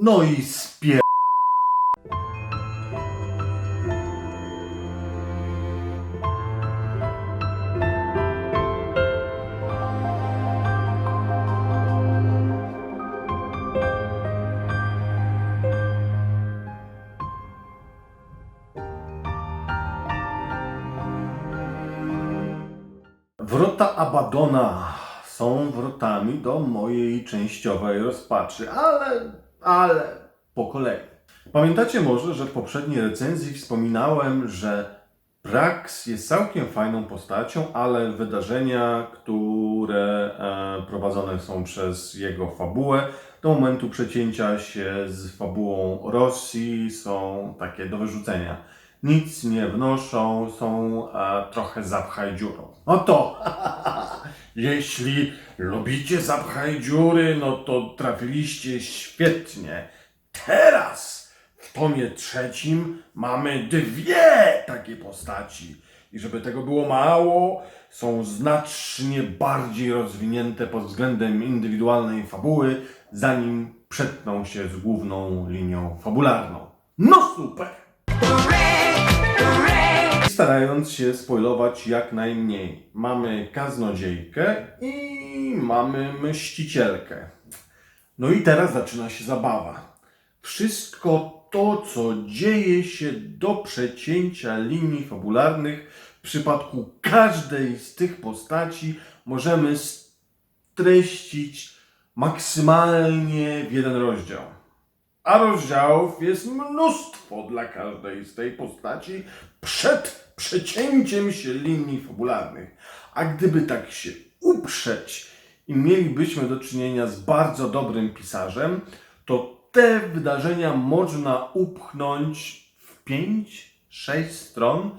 No i spier... Wrota Abadona. Są wrotami do mojej częściowej rozpaczy, ale, ale po kolei. Pamiętacie może, że w poprzedniej recenzji wspominałem, że Prax jest całkiem fajną postacią, ale wydarzenia, które e, prowadzone są przez jego fabułę, do momentu przecięcia się z fabułą Rosji są takie do wyrzucenia. Nic nie wnoszą, są e, trochę zapchaj dziurą. No to, jeśli lubicie zapchaj dziury, no to trafiliście świetnie. Teraz w tomie trzecim mamy dwie takie postaci. I żeby tego było mało, są znacznie bardziej rozwinięte pod względem indywidualnej fabuły, zanim przetną się z główną linią fabularną. No super! Starając się spoilować jak najmniej. Mamy kaznodziejkę i mamy mścicielkę. No i teraz zaczyna się zabawa. Wszystko to, co dzieje się do przecięcia linii fabularnych, w przypadku każdej z tych postaci możemy streścić maksymalnie w jeden rozdział. A rozdziałów jest mnóstwo dla każdej z tej postaci przed przecięciem się linii fabularnych. A gdyby tak się uprzeć i mielibyśmy do czynienia z bardzo dobrym pisarzem, to te wydarzenia można upchnąć w 5-6 stron,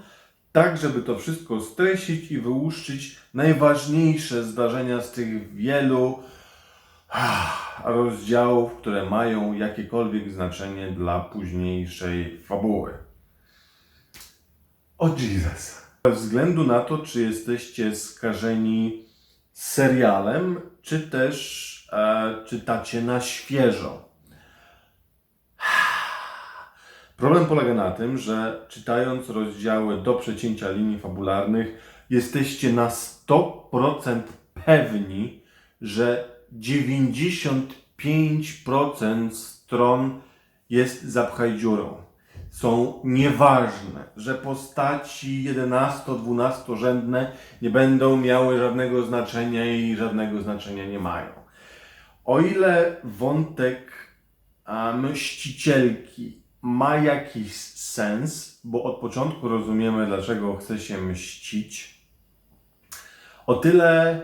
tak żeby to wszystko streścić i wyłuszczyć najważniejsze zdarzenia z tych wielu ah, rozdziałów, które mają jakiekolwiek znaczenie dla późniejszej fabuły. O Jesus. Bez względu na to, czy jesteście skażeni serialem, czy też e, czytacie na świeżo. Problem polega na tym, że czytając rozdziały do przecięcia linii fabularnych, jesteście na 100% pewni, że 95% stron jest zapchaj dziurą. Są nieważne, że postaci 11-12 rzędne nie będą miały żadnego znaczenia i żadnego znaczenia nie mają. O ile wątek mścicielki ma jakiś sens, bo od początku rozumiemy, dlaczego chce się mścić, o tyle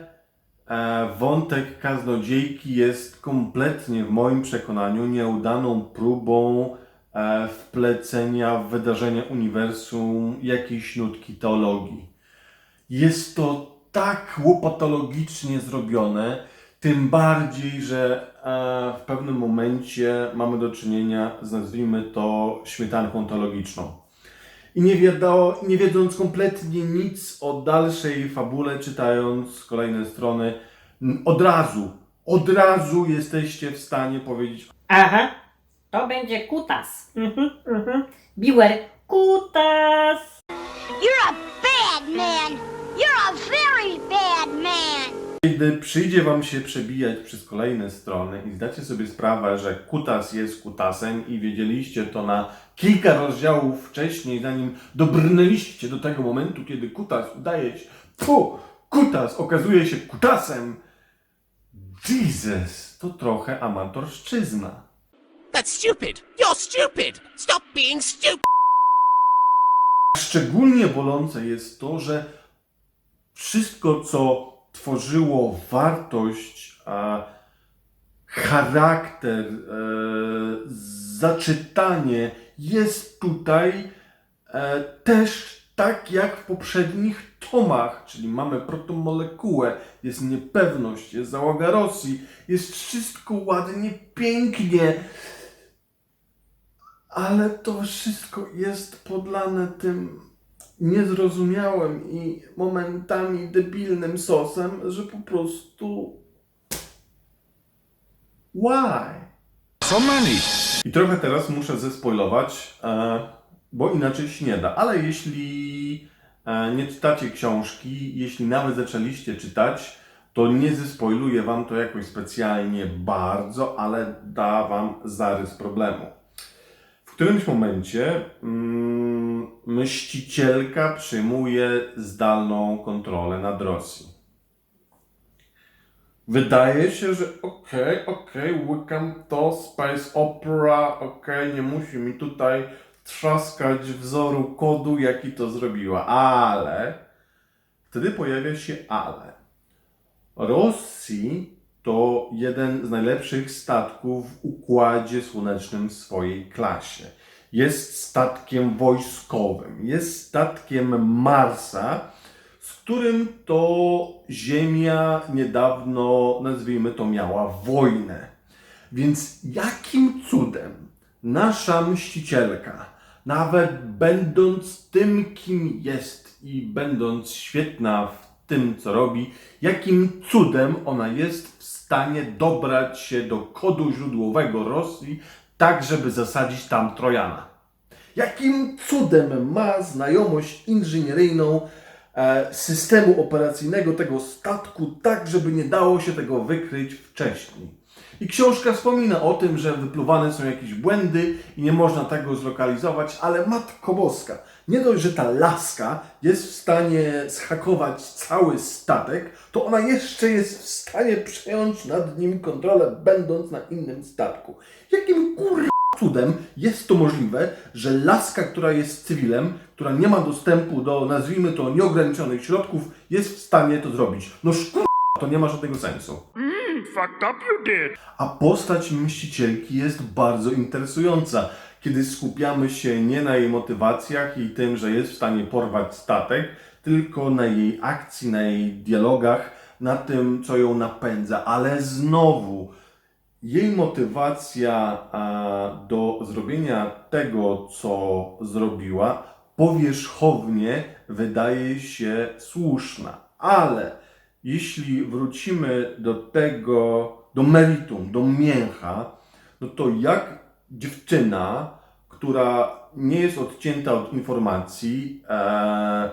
wątek kaznodziejki jest kompletnie, w moim przekonaniu, nieudaną próbą e, wplecenia w wydarzenia uniwersum jakiejś nutki teologii. Jest to tak łopatologicznie zrobione, tym bardziej, że e, w pewnym momencie mamy do czynienia z, nazwijmy to, śmietanką teologiczną. I nie, wiadomo, nie wiedząc kompletnie nic o dalszej fabule, czytając kolejne strony, od razu, od razu jesteście w stanie powiedzieć, Aha, to będzie kutas. Mhm, mhm. Biwer, kutas. You're a bad man. You're a very bad man. Kiedy przyjdzie Wam się przebijać przez kolejne strony i zdacie sobie sprawę, że kutas jest kutasem i wiedzieliście to na kilka rozdziałów wcześniej, zanim dobrnęliście do tego momentu, kiedy kutas udaje się, fu, kutas okazuje się kutasem. Jesus, to trochę amatorszczyzna. That's stupid! You're stupid! Stop being stupid! Szczególnie bolące jest to, że wszystko, co tworzyło wartość, a, charakter, e, zaczytanie, jest tutaj e, też tak jak w poprzednich tomach, czyli mamy protomolekułę, jest niepewność, jest załoga Rosji, jest wszystko ładnie, pięknie, ale to wszystko jest podlane tym niezrozumiałym i momentami debilnym sosem, że po prostu. Why? So many I trochę teraz muszę zespoilować, e, bo inaczej się nie da. Ale jeśli e, nie czytacie książki, jeśli nawet zaczęliście czytać, to nie zespoiluję wam to jakoś specjalnie bardzo, ale da wam zarys problemu. W którymś momencie mm, mścicielka przyjmuje zdalną kontrolę nad Rosją. Wydaje się, że okej, okej, łykam to, space opera, okej, nie musi mi tutaj trzaskać wzoru kodu, jaki to zrobiła, ale wtedy pojawia się ale. Rosji to jeden z najlepszych statków w układzie słonecznym w swojej klasie. Jest statkiem wojskowym, jest statkiem Marsa, z którym to Ziemia niedawno, nazwijmy to, miała wojnę. Więc jakim cudem nasza mścicielka, nawet będąc tym, kim jest i będąc świetna w tym, co robi, jakim cudem ona jest w stanie dobrać się do kodu źródłowego Rosji, tak żeby zasadzić tam Trojana? Jakim cudem ma znajomość inżynieryjną e, systemu operacyjnego tego statku, tak żeby nie dało się tego wykryć wcześniej? I książka wspomina o tym, że wypluwane są jakieś błędy i nie można tego zlokalizować, ale Matko Boska, nie dość, że ta laska jest w stanie zhakować cały statek, to ona jeszcze jest w stanie przejąć nad nim kontrolę, będąc na innym statku. Jakim kur cudem jest to możliwe, że laska, która jest cywilem, która nie ma dostępu do, nazwijmy to, nieograniczonych środków, jest w stanie to zrobić? No szkur... to nie ma żadnego sensu. Fucked up you did. A postać mścicielki jest bardzo interesująca, kiedy skupiamy się nie na jej motywacjach i tym, że jest w stanie porwać statek, tylko na jej akcji, na jej dialogach, na tym, co ją napędza. Ale znowu, jej motywacja do zrobienia tego, co zrobiła, powierzchownie wydaje się słuszna. Ale jeśli wrócimy do tego, do meritum, do mięcha, no to jak dziewczyna, która nie jest odcięta od informacji, e,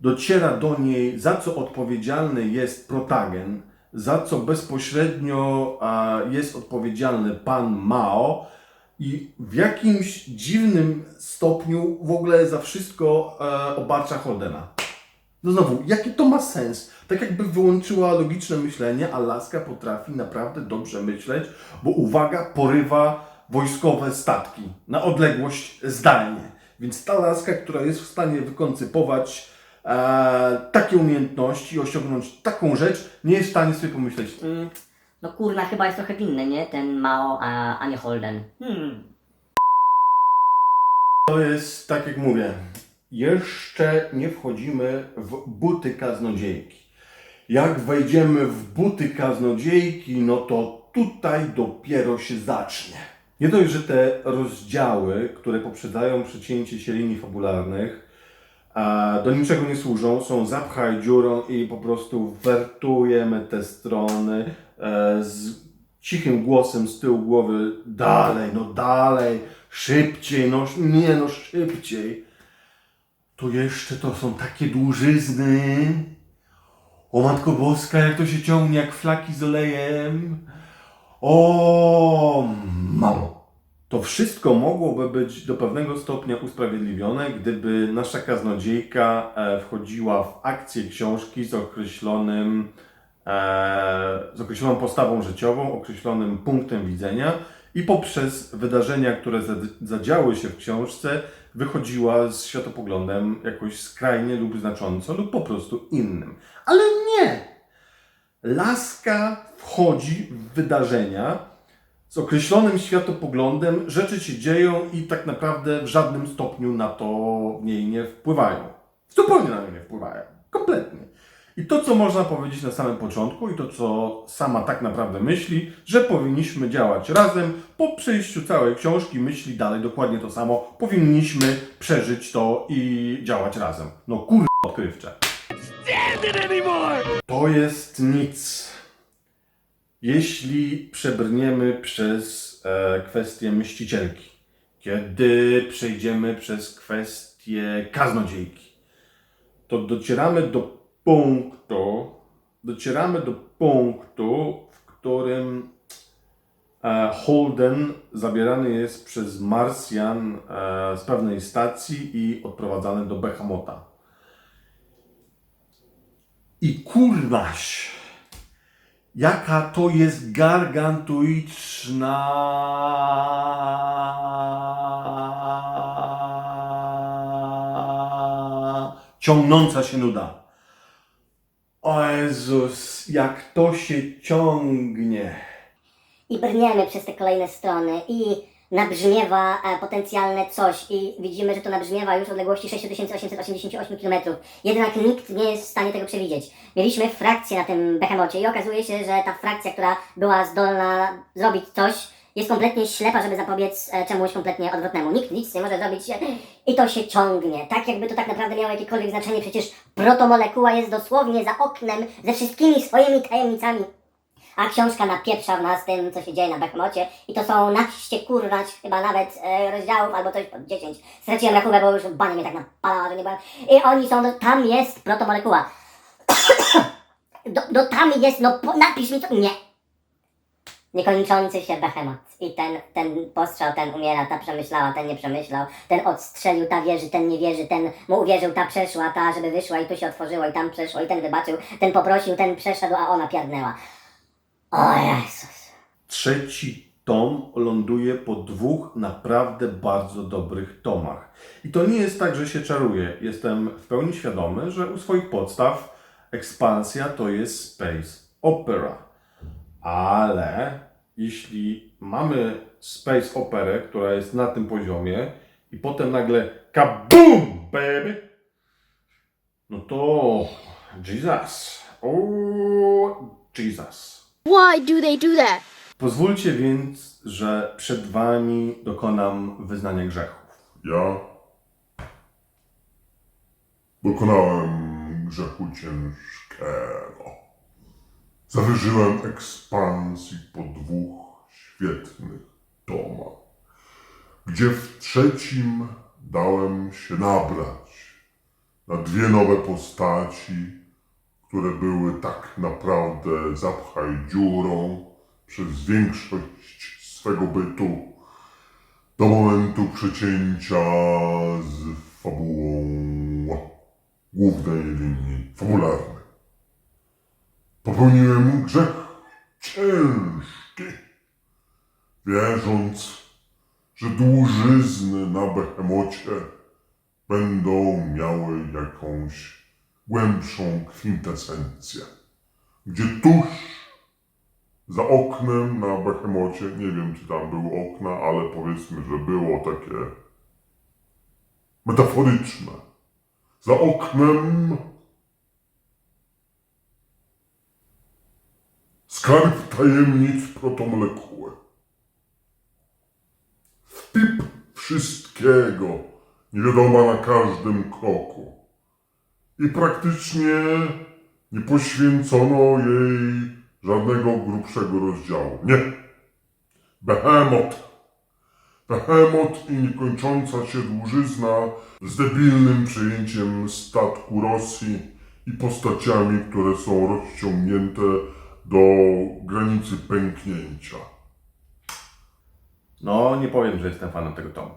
dociera do niej, za co odpowiedzialny jest protagen, za co bezpośrednio e, jest odpowiedzialny pan Mao i w jakimś dziwnym stopniu w ogóle za wszystko e, obarcza Holdena. No znowu, jaki to ma sens? Tak jakby wyłączyła logiczne myślenie, a Laska potrafi naprawdę dobrze myśleć, bo uwaga, porywa wojskowe statki na odległość zdalnie. Więc ta Laska, która jest w stanie wykoncypować e, takie umiejętności i osiągnąć taką rzecz, nie jest w stanie sobie pomyśleć, Mm, no kurna, chyba jest trochę winny, nie? Ten Mao, a, a nie Holden. Hmm. To jest tak jak mówię, jeszcze nie wchodzimy w buty kaznodziejki. Jak wejdziemy w buty kaznodziejki, no to tutaj dopiero się zacznie. Nie dość, że te rozdziały, które poprzedzają przecięcie się linii fabularnych, do niczego nie służą, są zapchaj dziurą i po prostu wertujemy te strony e, z cichym głosem z tyłu głowy dalej, no dalej, szybciej, no nie no szybciej. To jeszcze to są takie dłużyzny. O Matko Boska, jak to się ciągnie jak flaki z olejem. O, mało. To wszystko mogłoby być do pewnego stopnia usprawiedliwione, gdyby nasza kaznodziejka e, wchodziła w akcję książki z określonym, e, z określoną postawą życiową, określonym punktem widzenia i poprzez wydarzenia, które zad- zadziały się w książce, wychodziła z światopoglądem jakoś skrajnie lub znacząco, lub po prostu innym. Ale nie! Laska wchodzi w wydarzenia z określonym światopoglądem, rzeczy się dzieją i tak naprawdę w żadnym stopniu na to niej nie wpływają. Zupełnie na nią nie wpływają. Kompletnie. I to, co można powiedzieć na samym początku, i to, co sama tak naprawdę myśli, że powinniśmy działać razem. Po przejściu całej książki myśli dalej dokładnie to samo. Powinniśmy przeżyć to i działać razem. No kur... odkrywcze. To jest nic. Jeśli przebrniemy przez e, kwestię mścicielki, kiedy przejdziemy przez kwestię kaznodziejki, to docieramy do punktu, docieramy do punktu, w którym e, Holden zabierany jest przez Marsjan e, z pewnej stacji i odprowadzany do Behamota. I kurnaś, jaka to jest gargantuiczna, ciągnąca się nuda. O Jezus, jak to się ciągnie. i brniemy przez te kolejne strony i nabrzmiewa e, potencjalne coś i widzimy, że to nabrzmiewa już w odległości 6888 km. Jednak nikt nie jest w stanie tego przewidzieć. Mieliśmy frakcję na tym behemocie i okazuje się, że ta frakcja, która była zdolna zrobić coś, jest kompletnie ślepa, żeby zapobiec e, czemuś kompletnie odwrotnemu. Nikt nic nie może zrobić i to się ciągnie. Tak jakby to tak naprawdę miało jakiekolwiek znaczenie, przecież protomolekuła jest dosłownie za oknem ze wszystkimi swoimi tajemnicami. A książka napieprza w nas tym, co się dzieje na Behemocie i to są naście kurwa, chyba nawet e, rozdziałów albo coś pod 10. Straciłem rachubę, bo już bania mnie tak napalała, że nie byłem. I oni są, tam jest protomolekuła. do, do tam jest, no po, napisz mi to. Nie. Niekończący się Behemot. I ten, ten postrzał, ten umiera, ta przemyślała, ten nie przemyślał, ten odstrzelił, ta wierzy, ten nie wierzy, ten mu uwierzył, ta przeszła, ta żeby wyszła i tu się otworzyło i tam przeszło i ten wybaczył, ten poprosił, ten przeszedł, a ona piardnęła. O Jezus. Trzeci tom ląduje po dwóch naprawdę bardzo dobrych tomach. I to nie jest tak, że się czaruję. Jestem w pełni świadomy, że u swoich podstaw ekspansja to jest space opera. Ale jeśli mamy space operę, która jest na tym poziomie i potem nagle kaboom, baby, no to Jesus. O, Jesus. Why do they do that? Pozwólcie więc, że przed Wami dokonam wyznania grzechów. Ja dokonałem grzechu ciężkiego. Zawyżyłem ekspansji po dwóch świetnych tomach, gdzie w trzecim dałem się nabrać na dwie nowe postaci, które były tak naprawdę zapchaj dziurą przez większość swego bytu do momentu przecięcia z fabułą głównej linii fabularnej. Popełniłem grzech ciężki, wierząc, że dłużyzny na behemocie będą miały jakąś głębszą kwintesencję, gdzie tuż za oknem na Behemocie, nie wiem czy tam były okna, ale powiedzmy, że było takie metaforyczne. Za oknem skarb tajemnic protomolekuły. Wpip wszystkiego, nie wiadoma na każdym kroku. I praktycznie nie poświęcono jej żadnego grubszego rozdziału. Nie. Behemoth. Behemoth i niekończąca się dłużyzna z debilnym przejęciem statku Rosji i postaciami, które są rozciągnięte do granicy pęknięcia. No, nie powiem, że jestem fanem tego tomu.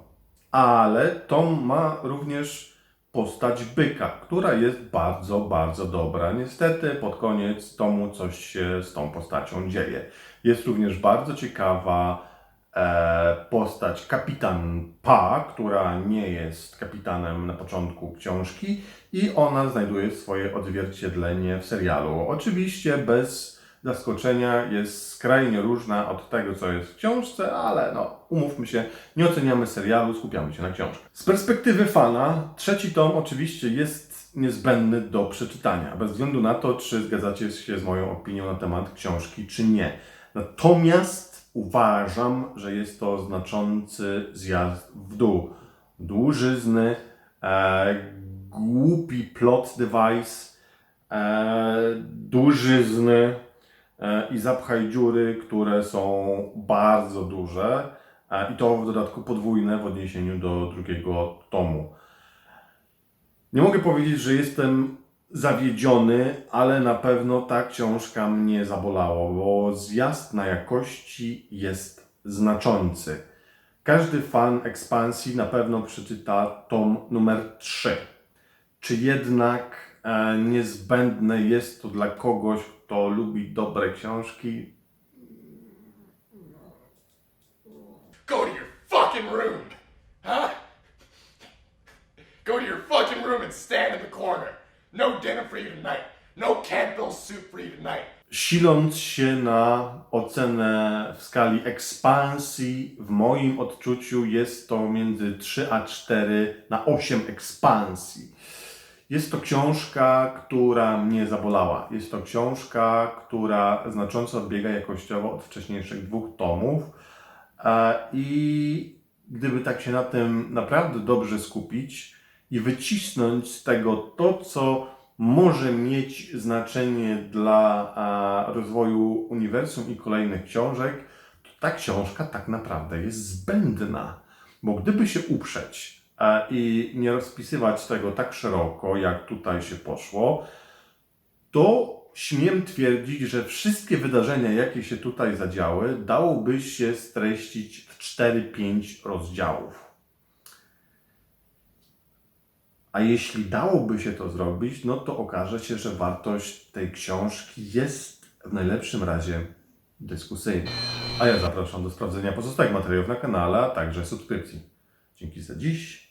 Ale tom ma również postać byka, która jest bardzo, bardzo dobra. Niestety pod koniec tomu coś się z tą postacią dzieje. Jest również bardzo ciekawa e, postać kapitan Pa, która nie jest kapitanem na początku książki i ona znajduje swoje odzwierciedlenie w serialu. Oczywiście bez zaskoczenia jest skrajnie różna od tego, co jest w książce, ale no, umówmy się, nie oceniamy serialu, skupiamy się na książce. Z perspektywy fana, trzeci tom oczywiście jest niezbędny do przeczytania, bez względu na to, czy zgadzacie się z moją opinią na temat książki, czy nie. Natomiast uważam, że jest to znaczący zjazd w dół. Dłużyzny, e, głupi plot device, e, dużyzny, i Zapchaj dziury, które są bardzo duże e, i to w dodatku podwójne w odniesieniu do drugiego tomu. Nie mogę powiedzieć, że jestem zawiedziony, ale na pewno ta książka mnie zabolała, bo zjazd na jakości jest znaczący. Każdy fan ekspansji na pewno przeczyta tom numer 3. Czy jednak e, niezbędne jest to dla kogoś, kto lubi dobre książki? Go to your fucking room, huh? Go to your fucking room and stand in the corner. No dinner for you tonight. No Campbell soup for you tonight. Siląc się na ocenę w skali ekspansji, w moim odczuciu jest to między 3 a 4 na 8 ekspansji. Jest to książka, która mnie zabolała. Jest to książka, która znacząco odbiega jakościowo od wcześniejszych dwóch tomów. E, I gdyby tak się na tym naprawdę dobrze skupić i wycisnąć z tego to, co może mieć znaczenie dla a, rozwoju uniwersum i kolejnych książek, to ta książka tak naprawdę jest zbędna. Bo gdyby się uprzeć e, i nie rozpisywać tego tak szeroko, jak tutaj się poszło, to śmiem twierdzić, że wszystkie wydarzenia, jakie się tutaj zadziały, dałoby się streścić w 4-5 rozdziałów. A jeśli dałoby się to zrobić, no to okaże się, że wartość tej książki jest w najlepszym razie dyskusyjna. A ja zapraszam do sprawdzenia pozostałych materiałów na kanale, a także subskrypcji. Dzięki za dziś